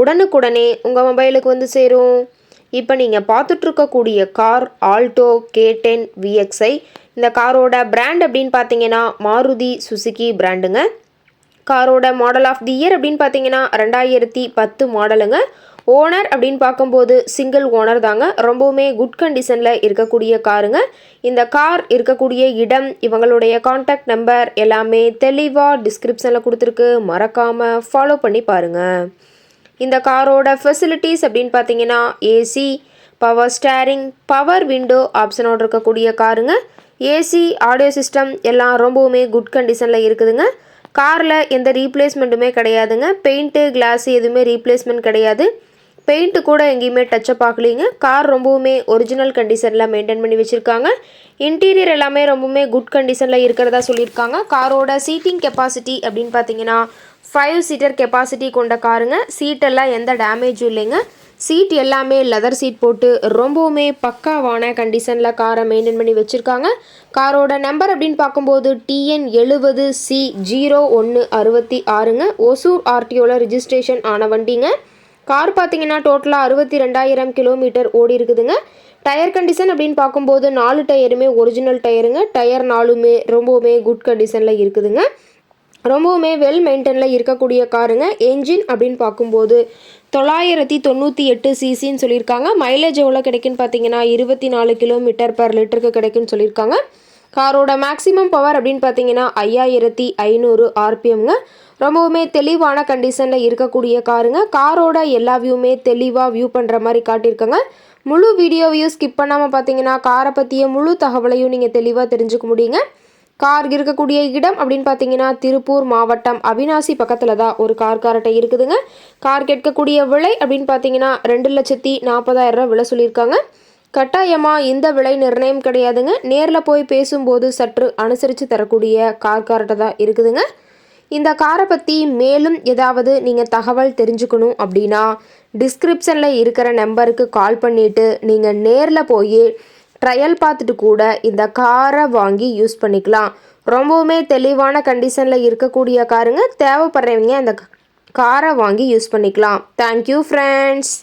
உடனுக்குடனே உங்கள் மொபைலுக்கு வந்து சேரும். இப்போ நீங்கள் பார்த்துட்ருக்கக்கூடிய car Alto K ten VXI இந்த காரோட பிராண்ட் அப்படின்னு பார்த்தீங்கன்னா மாருதி சுசுகி பிராண்டுங்க காரோட மாடல் ஆஃப் தி இயர் அப்படின்னு பார்த்தீங்கன்னா ரெண்டாயிரத்தி பத்து மாடலுங்க. ஓனர் அப்படின்னு பார்க்கும்போது சிங்கிள் ஓனர் தாங்க. ரொம்பவுமே குட் கண்டிஷனில் இருக்கக்கூடிய காருங்க. இந்த கார் இருக்கக்கூடிய இடம் இவங்களுடைய காண்டாக்ட் நம்பர் எல்லாமே தெளிவாக டிஸ்கிரிப்ஷனில் கொடுத்துருக்கு. மறக்காமல் ஃபாலோ பண்ணி பாருங்கள் இந்த காரோட ஃபெசிலிட்டிஸ் அப்படின்னு பார்த்தீங்கன்னா AC power steering power window ஆப்ஷனோடு இருக்கக்கூடிய காருங்க. ஏசி ஆடியோ சிஸ்டம் எல்லாம் ரொம்பவுமே குட் கண்டிஷனில் இருக்குதுங்க. காரில் எந்த ரீப்ளேஸ்மெண்ட்டுமே கிடையாதுங்க. பெயிண்ட்டு கிளாஸ் எதுவுமே ரீப்ளேஸ்மெண்ட் கிடையாது. பெயிண்ட்டு கூட எங்கேயுமே டச்சப் ஆகலைங்க. கார் ரொம்பவுமே ஒரிஜினல் கண்டிஷனில் மெயின்டைன் பண்ணி வச்சுருக்காங்க. இன்டீரியர் எல்லாமே ரொம்பவுமே குட் கண்டிஷனில் இருக்கிறதா சொல்லியிருக்காங்க. காரோட சீட்டிங் கெப்பாசிட்டி அப்படின்னு பார்த்தீங்கன்னா ஃபைவ் சீட்டர் கெப்பாசிட்டி கொண்ட காருங்க சீட்டெல்லாம் எந்த டேமேஜும் இல்லைங்க. சீட் எல்லாமே லெதர் சீட் போட்டு ரொம்பவுமே பக்காவான கண்டிஷனில் காரை மெயின்டைன் பண்ணி வச்சுருக்காங்க. காரோட நம்பர் அப்படின்னு பார்க்கும்போது டிஎன் எழுபது சி ஜீரோ ஒன்று அறுபத்தி ஆறுங்க. ஒசூர் ஆர்டிஓவில் ரிஜிஸ்ட்ரேஷன் ஆன வண்டிங்க. கார் பார்த்தீங்கன்னா டோட்டலாக அறுபத்தி ரெண்டாயிரம் கிலோமீட்டர் ஓடி இருக்குதுங்க. டயர் கண்டிஷன் அப்படின்னு பார்க்கும்போது நாலு டயருமே ஒரிஜினல் டயருங்க. டயர் நாலுமே ரொம்பவுமே குட் கண்டிஷனில் இருக்குதுங்க. ரொம்பவுமே வெல் மெயின்டெனில் இருக்கக்கூடிய காருங்க. என்ஜின் அப்படின்னு பார்க்கும்போது தொள்ளாயிரத்தி தொண்ணூற்றி எட்டு சிசின்னு சொல்லியிருக்காங்க. மைலேஜ் எவ்வளோ கிடைக்குன்னு பார்த்தீங்கன்னா இருபத்தி நாலு கிலோமீட்டர் பர் லிட்டருக்கு கிடைக்குன்னு சொல்லியிருக்காங்க. காரோட மேக்ஸிமம் பவர் அப்படின்னு பார்த்தீங்கன்னா ஐயாயிரத்தி ஐநூறு ஆர்பிஎம்ங்க. ரொம்பவுமே தெளிவான கண்டிஷனில் இருக்கக்கூடிய காருங்க. காரோட எல்லா வியூமே தெளிவாக வியூ பண்ணுற மாதிரி காட்டியிருக்கங்க. முழு வீடியோவையும் ஸ்கிப் பண்ணாமல் பார்த்தீங்கன்னா காரை பற்றிய முழு தகவலையும் நீங்கள் தெளிவாக தெரிஞ்சுக்க முடியுங்க. கார் இருக்கக்கூடிய இடம் அப்படின்னு பார்த்தீங்கன்னா திருப்பூர் மாவட்டம் அவினாசி பக்கத்தில் தான் ஒரு கார் காரட்டை இருக்குதுங்க. கார் கேட்கக்கூடிய விலை அப்படின்னு பார்த்தீங்கன்னா ரெண்டு லட்சத்தி நாற்பதாயிரம் ரூபா விலை சொல்லியிருக்காங்க. கட்டாயமாக இந்த விலை நிர்ணயம் கிடையாதுங்க. நேரில் போய் பேசும்போது சற்று அனுசரித்து தரக்கூடிய கார் காரட்டை தான் இருக்குதுங்க. இந்த காரை பற்றி மேலும் ஏதாவது நீங்கள் தகவல் தெரிஞ்சுக்கணும் அப்படின்னா டிஸ்கிரிப்ஷனில் இருக்கிற நம்பருக்கு கால் பண்ணிவிட்டு நீங்கள் நேரில் போய் ட்ரையல் பார்த்துட்டு கூட இந்த காரை வாங்கி யூஸ் பண்ணிக்கலாம். ரொம்பவுமே தெளிவான கண்டிஷனில் இருக்கக்கூடிய காருங்க. தேவைப்படுறவங்க அந்த காரை வாங்கி யூஸ் பண்ணிக்கலாம். Thank you friends